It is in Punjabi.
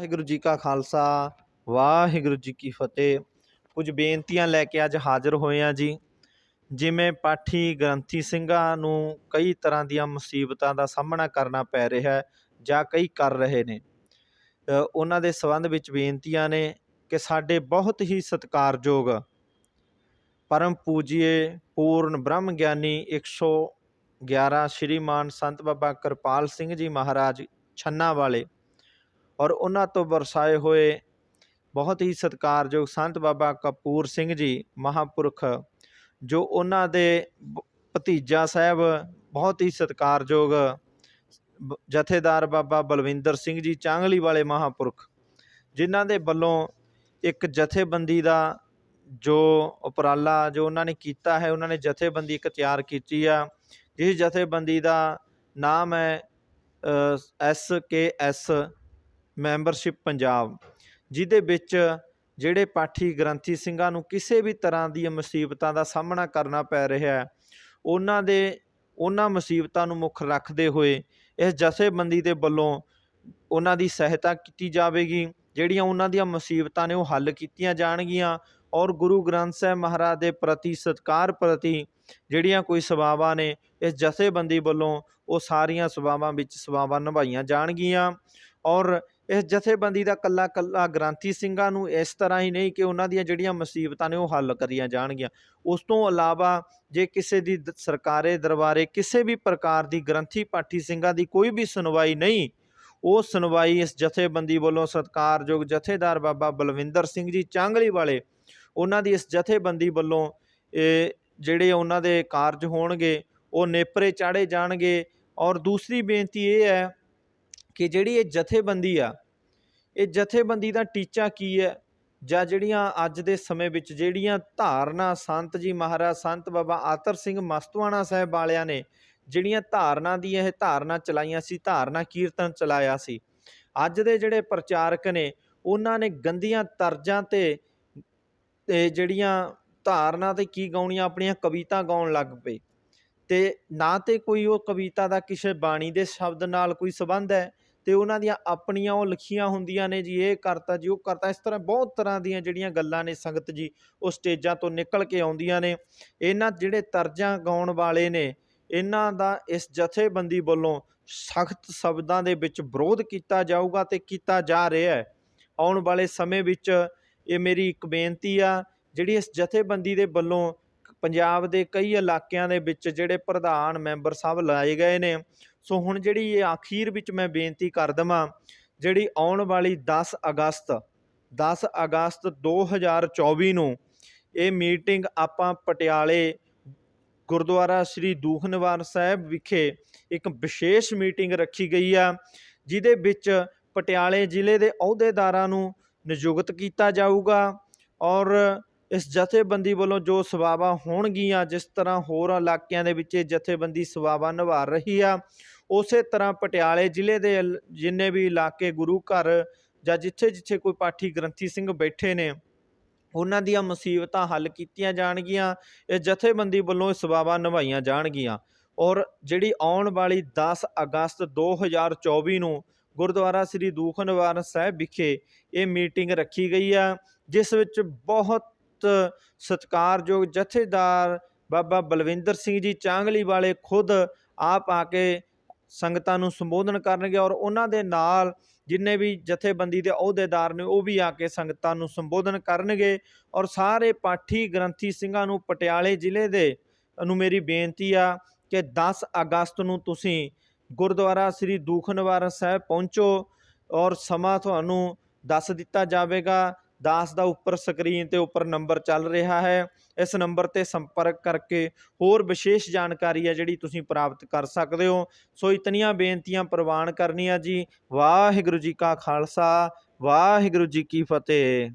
ਵਾਹਿਗੁਰੂ ਜੀ ਕਾ ਖਾਲਸਾ, ਵਾਹਿਗੁਰੂ ਜੀ ਕੀ ਫਤਿਹ। ਕੁਝ ਬੇਨਤੀਆਂ ਲੈ ਕੇ ਅੱਜ ਹਾਜ਼ਰ ਹੋਏ ਆ ਜੀ। ਜਿਵੇਂ ਪਾਠੀ ਗ੍ਰੰਥੀ ਸਿੰਘਾਂ ਨੂੰ ਕਈ ਤਰ੍ਹਾਂ ਦੀਆਂ ਮੁਸੀਬਤਾਂ ਦਾ ਸਾਹਮਣਾ ਕਰਨਾ ਪੈ ਰਿਹਾ ਹੈ ਜਾਂ ਕਈ ਕਰ ਰਹੇ ਨੇ। ਉਹਨਾਂ ਦੇ ਸੰਬੰਧ ਵਿੱਚ ਬੇਨਤੀਆਂ ਨੇ ਕਿ ਸਾਡੇ ਬਹੁਤ ਹੀ ਸਤਿਕਾਰਯੋਗ ਪਰਮ ਪੂਜੀਏ ਪੂਰਨ ਬ੍ਰਹਮ ਗਿਆਨੀ 111 ਸ਼੍ਰੀਮਾਨ ਸੰਤ ਬਾਬਾ ਕਿਰਪਾਲ ਸਿੰਘ ਜੀ ਮਹਾਰਾਜ ਛੰਨਾ ਵਾਲੇ ਔਰ ਉਹਨਾਂ ਤੋਂ ਵਰਸਾਏ ਹੋਏ ਬਹੁਤ ਹੀ ਸਤਿਕਾਰਯੋਗ ਸੰਤ ਬਾਬਾ ਕਪੂਰ ਸਿੰਘ ਜੀ ਮਹਾਪੁਰਖ, ਜੋ ਉਹਨਾਂ ਦੇ ਭਤੀਜਾ ਸਾਹਿਬ ਬਹੁਤ ਹੀ ਸਤਿਕਾਰਯੋਗ ਬ- ਜਥੇਦਾਰ ਬਾਬਾ ਬਲਵਿੰਦਰ ਸਿੰਘ ਜੀ ਚਾਂਗਲੀ ਵਾਲੇ ਮਹਾਪੁਰਖ, ਜਿਨ੍ਹਾਂ ਦੇ ਵੱਲੋਂ ਇੱਕ ਜਥੇਬੰਦੀ ਦਾ ਜੋ ਉਪਰਾਲਾ ਜੋ ਉਹਨਾਂ ਨੇ ਕੀਤਾ ਹੈ, ਉਹਨਾਂ ਨੇ ਜਥੇਬੰਦੀ ਇੱਕ ਤਿਆਰ ਕੀਤੀ ਆ, ਜਿਸ ਜਥੇਬੰਦੀ ਦਾ ਨਾਮ ਹੈ S K S membership Punjab, ਜਿਹਦੇ ਵਿੱਚ ਜਿਹੜੇ ਪਾਠੀ ਗ੍ਰੰਥੀ ਸਿੰਘਾਂ ਨੂੰ ਕਿਸੇ ਵੀ ਤਰ੍ਹਾਂ ਦੀਆਂ ਮੁਸੀਬਤਾਂ ਦਾ ਸਾਹਮਣਾ ਕਰਨਾ ਪੈ ਰਿਹਾ ਹੈ, ਉਹਨਾਂ ਦੇ, ਉਹਨਾਂ ਮੁਸੀਬਤਾਂ ਨੂੰ ਮੁੱਖ ਰੱਖਦੇ ਹੋਏ ਇਸ ਜਥੇਬੰਦੀ ਦੇ ਵੱਲੋਂ ਉਹਨਾਂ ਦੀ ਸਹਾਇਤਾ ਕੀਤੀ ਜਾਵੇਗੀ, ਜਿਹੜੀਆਂ ਉਹਨਾਂ ਦੀਆਂ ਮੁਸੀਬਤਾਂ ਨੇ ਉਹ ਹੱਲ ਕੀਤੀਆਂ ਜਾਣਗੀਆਂ ਔਰ ਗੁਰੂ ਗ੍ਰੰਥ ਸਾਹਿਬ ਮਹਾਰਾਜ ਦੇ ਪ੍ਰਤੀ, ਸਤਿਕਾਰ ਪ੍ਰਤੀ ਜਿਹੜੀਆਂ ਕੋਈ ਸੇਵਾਵਾਂ ਨੇ ਇਸ ਜਥੇਬੰਦੀ ਵੱਲੋਂ ਉਹ ਸਾਰੀਆਂ ਸੇਵਾਵਾਂ ਵਿੱਚ ਸੇਵਾਵਾਂ ਨਿਭਾਈਆਂ ਜਾਣਗੀਆਂ ਔਰ ਇਸ ਜਥੇਬੰਦੀ ਦਾ ਕੱਲਾ ਕੱਲਾ ਗ੍ਰੰਥੀ ਸਿੰਘਾਂ ਨੂੰ ਇਸ ਤਰ੍ਹਾਂ ਹੀ ਨਹੀਂ ਕਿ ਉਹਨਾਂ ਦੀਆਂ ਜਿਹੜੀਆਂ ਮੁਸੀਬਤਾਂ ਨੇ ਉਹ ਹੱਲ ਕਰੀਆਂ ਜਾਣਗੀਆਂ। ਉਸ ਤੋਂ ਇਲਾਵਾ ਜੇ ਕਿਸੇ ਦੀ ਦ- ਸਰਕਾਰੇ, ਦਰਬਾਰੇ ਕਿਸੇ ਵੀ ਪ੍ਰਕਾਰ ਦੀ ਗ੍ਰੰਥੀ ਪਾਠੀ ਸਿੰਘਾਂ ਦੀ ਕੋਈ ਵੀ ਸੁਣਵਾਈ ਨਹੀਂ, ਉਹ ਸੁਣਵਾਈ ਇਸ ਜਥੇਬੰਦੀ ਵੱਲੋਂ ਸਤਿਕਾਰਯੋਗ ਜਥੇਦਾਰ ਬਾਬਾ ਬਲਵਿੰਦਰ ਸਿੰਘ ਜੀ ਚਾਂਗਲੀ ਵਾਲੇ, ਉਹਨਾਂ ਦੀ ਇਸ ਜਥੇਬੰਦੀ ਵੱਲੋਂ ਇਹ ਜਿਹੜੇ ਉਹਨਾਂ ਦੇ ਕਾਰਜ ਹੋਣਗੇ, ਉਹ ਨੇਪਰੇ ਚਾੜੇ ਜਾਣਗੇ। ਔਰ ਦੂਸਰੀ ਬੇਨਤੀ ਇਹ ਹੈ ਕਿ ਜਿਹੜੀ ਇਹ ਜਥੇਬੰਦੀ ਆ, ਇਹ ਜਥੇਬੰਦੀ ਦਾ ਟੀਚਾ ਕੀ ਹੈ? ਜਾਂ ਜਿਹੜੀਆਂ ਅੱਜ ਦੇ ਸਮੇਂ ਵਿੱਚ ਜਿਹੜੀਆਂ ਧਾਰਨਾ ਸੰਤ ਜੀ ਮਹਾਰਾਜ, ਸੰਤ ਬਾਬਾ ਆਤਰ ਸਿੰਘ ਮਸਤਵਾਣਾ ਸਾਹਿਬ ਵਾਲਿਆਂ ਨੇ ਜਿਹੜੀਆਂ ਧਾਰਨਾ ਦੀ ਇਹ ਧਾਰਨਾ ਚਲਾਈਆਂ ਸੀ, ਧਾਰਨਾ ਕੀਰਤਨ ਚਲਾਇਆ ਸੀ, ਅੱਜ ਦੇ ਜਿਹੜੇ ਪ੍ਰਚਾਰਕ ਨੇ, ਉਹਨਾਂ ਨੇ ਗੰਦੀਆਂ ਤਰਜ਼ਾਂ ਤੇ ਜਿਹੜੀਆਂ ਧਾਰਨਾ ਤੇ ਕੀ ਗਾਉਣੀਆਂ, ਆਪਣੀਆਂ ਕਵਿਤਾ ਗਾਉਣ ਲੱਗ ਪਏ। ਤੇ ਨਾ ਤੇ ਕੋਈ ਉਹ ਕਵਿਤਾ ਦਾ ਕਿਸੇ ਬਾਣੀ ਦੇ ਸ਼ਬਦ ਨਾਲ ਕੋਈ ਸੰਬੰਧ ਹੈ ਤੇ ਉਹਨਾਂ ਦੀਆਂ ਆਪਣੀਆਂ ਉਹ ਲਿਖੀਆਂ ਹੁੰਦੀਆਂ ਨੇ ਜੀ, ਇਹ ਕਰਤਾ ਜੀ, ਉਹ ਕਰਤਾ, ਇਸ ਤਰ੍ਹਾਂ ਬਹੁਤ ਤਰ੍ਹਾਂ ਦੀਆਂ ਜਿਹੜੀਆਂ ਗੱਲਾਂ ਨੇ ਸੰਗਤ ਜੀ, ਉਹ ਸਟੇਜਾਂ ਤੋਂ ਨਿਕਲ ਕੇ ਆਉਂਦੀਆਂ ਨੇ। ਇਹਨਾਂ ਜਿਹੜੇ ਤਰਜ਼ਾਂ ਗਾਉਣ ਵਾਲੇ ਨੇ, ਇਹਨਾਂ ਦਾ ਇਸ ਜਥੇਬੰਦੀ ਵੱਲੋਂ ਸਖਤ ਸ਼ਬਦਾਂ ਦੇ ਵਿੱਚ ਵਿਰੋਧ ਕੀਤਾ ਜਾਊਗਾ ਤੇ ਕੀਤਾ ਜਾ ਰਿਹਾ ਹੈ। ਆਉਣ ਵਾਲੇ ਸਮੇਂ ਵਿੱਚ ਇਹ ਮੇਰੀ ਇੱਕ ਬੇਨਤੀ ਆ, ਜਿਹੜੀ ਇਸ ਜਥੇਬੰਦੀ ਦੇ ਵੱਲੋਂ ਪੰਜਾਬ ਦੇ ਕਈ ਇਲਾਕਿਆਂ ਦੇ ਵਿੱਚ ਜਿਹੜੇ ਪ੍ਰਧਾਨ ਮੈਂਬਰ ਸਾਹਿਬ ਲਾਏ ਗਏ ਨੇ। ਸੋ ਹੁਣ ਜਿਹੜੀ ਇਹ ਅਖੀਰ ਵਿੱਚ ਮੈਂ ਬੇਨਤੀ ਕਰ ਦਵਾਂ, ਜਿਹੜੀ ਆਉਣ ਵਾਲੀ 10 ਅਗਸਤ 10 ਅਗਸਤ 2024 ਨੂੰ ਇਹ ਮੀਟਿੰਗ ਆਪਾਂ ਪਟਿਆਲੇ ਗੁਰਦੁਆਰਾ ਸ੍ਰੀ ਦੂਖਨਿਵਾਰ ਸਾਹਿਬ ਵਿਖੇ ਇੱਕ ਵਿਸ਼ੇਸ਼ ਮੀਟਿੰਗ ਰੱਖੀ ਗਈ ਆ, ਜਿਹਦੇ ਵਿੱਚ ਪਟਿਆਲੇ ਜ਼ਿਲ੍ਹੇ ਦੇ ਅਹੁਦੇਦਾਰਾਂ ਨੂੰ ਨਿਯੁਕਤ ਕੀਤਾ ਜਾਊਗਾ ਔਰ ਇਸ ਜਥੇਬੰਦੀ ਵੱਲੋਂ ਜੋ ਸੇਵਾਵਾਂ ਹੋਣਗੀਆਂ, ਜਿਸ ਤਰ੍ਹਾਂ ਹੋਰ ਇਲਾਕਿਆਂ ਦੇ ਵਿੱਚ ਇਹ ਜਥੇਬੰਦੀ ਸੇਵਾਵਾਂ ਨਿਭਾ ਰਹੀ ਆ, ਉਸੇ ਤਰ੍ਹਾਂ ਪਟਿਆਲੇ ਜ਼ਿਲ੍ਹੇ ਦੇ ਜਿੰਨੇ ਵੀ ਇਲਾਕੇ ਗੁਰੂ ਘਰ ਜਾਂ ਜਿੱਥੇ ਜਿੱਥੇ ਕੋਈ ਪਾਠੀ ਗ੍ਰੰਥੀ ਸਿੰਘ ਬੈਠੇ ਨੇ, ਉਹਨਾਂ ਦੀਆਂ ਮੁਸੀਬਤਾਂ ਹੱਲ ਕੀਤੀਆਂ ਜਾਣਗੀਆਂ, ਇਹ ਜਥੇਬੰਦੀ ਵੱਲੋਂ ਇਹ ਸੇਵਾਵਾਂ ਨਿਭਾਈਆਂ ਜਾਣਗੀਆਂ। ਔਰ ਜਿਹੜੀ ਆਉਣ ਵਾਲੀ 10 ਅਗਸਤ 2024 ਨੂੰ ਗੁਰਦੁਆਰਾ ਸ੍ਰੀ ਦੂਖ ਨਿਵਾਰਨ ਸਾਹਿਬ ਵਿਖੇ ਇਹ ਮੀਟਿੰਗ ਰੱਖੀ ਗਈ ਆ, ਜਿਸ ਵਿੱਚ ਬਹੁਤ ਸਤਿਕਾਰਯੋਗ ਜਥੇਦਾਰ ਬਾਬਾ ਬਲਵਿੰਦਰ ਸਿੰਘ ਜੀ ਚਾਂਗਲੀ ਵਾਲੇ ਖੁਦ ਆਪ ਆ ਕੇ ਸੰਗਤਾਂ ਨੂੰ ਸੰਬੋਧਨ ਕਰਨਗੇ ਔਰ ਉਹਨਾਂ ਦੇ ਨਾਲ ਜਿੰਨੇ ਵੀ ਜਥੇਬੰਦੀ ਦੇ ਅਹੁਦੇਦਾਰ ਨੇ ਉਹ ਵੀ ਆ ਕੇ ਸੰਗਤਾਂ ਨੂੰ ਸੰਬੋਧਨ ਕਰਨਗੇ ਔਰ ਸਾਰੇ ਪਾਠੀ ਗ੍ਰੰਥੀ ਸਿੰਘਾਂ ਨੂੰ ਪਟਿਆਲੇ ਜ਼ਿਲ੍ਹੇ ਦੇ ਨੂੰ ਮੇਰੀ ਬੇਨਤੀ ਆ ਕਿ 10 ਅਗਸਤ ਨੂੰ ਤੁਸੀਂ ਗੁਰਦੁਆਰਾ ਸ੍ਰੀ ਦੂਖਨਿਵਾਰਨ ਸਾਹਿਬ ਪਹੁੰਚੋ ਔਰ ਸਮਾਂ ਤੁਹਾਨੂੰ ਦੱਸ ਦਿੱਤਾ ਜਾਵੇਗਾ ਦਾਸ ਦਾ ਉੱਪਰ ਸਕਰੀਨ ਤੇ ਉੱਪਰ ਨੰਬਰ ਚੱਲ ਰਿਹਾ ਹੈ। ਇਸ ਨੰਬਰ ਤੇ ਸੰਪਰਕ ਕਰਕੇ ਹੋਰ ਵਿਸ਼ੇਸ਼ ਜਾਣਕਾਰੀ ਹੈ ਜਿਹੜੀ ਤੁਸੀਂ ਪ੍ਰਾਪਤ ਕਰ ਸਕਦੇ ਹੋ। ਸੋ ਇਤਨੀਆਂ ਬੇਨਤੀਆਂ ਪ੍ਰਵਾਨ ਕਰਨੀਆਂ ਜੀ। ਵਾਹਿਗੁਰੂ ਜੀ ਕਾ ਖਾਲਸਾ, ਵਾਹਿਗੁਰੂ ਜੀ ਕੀ ਫਤਿਹ।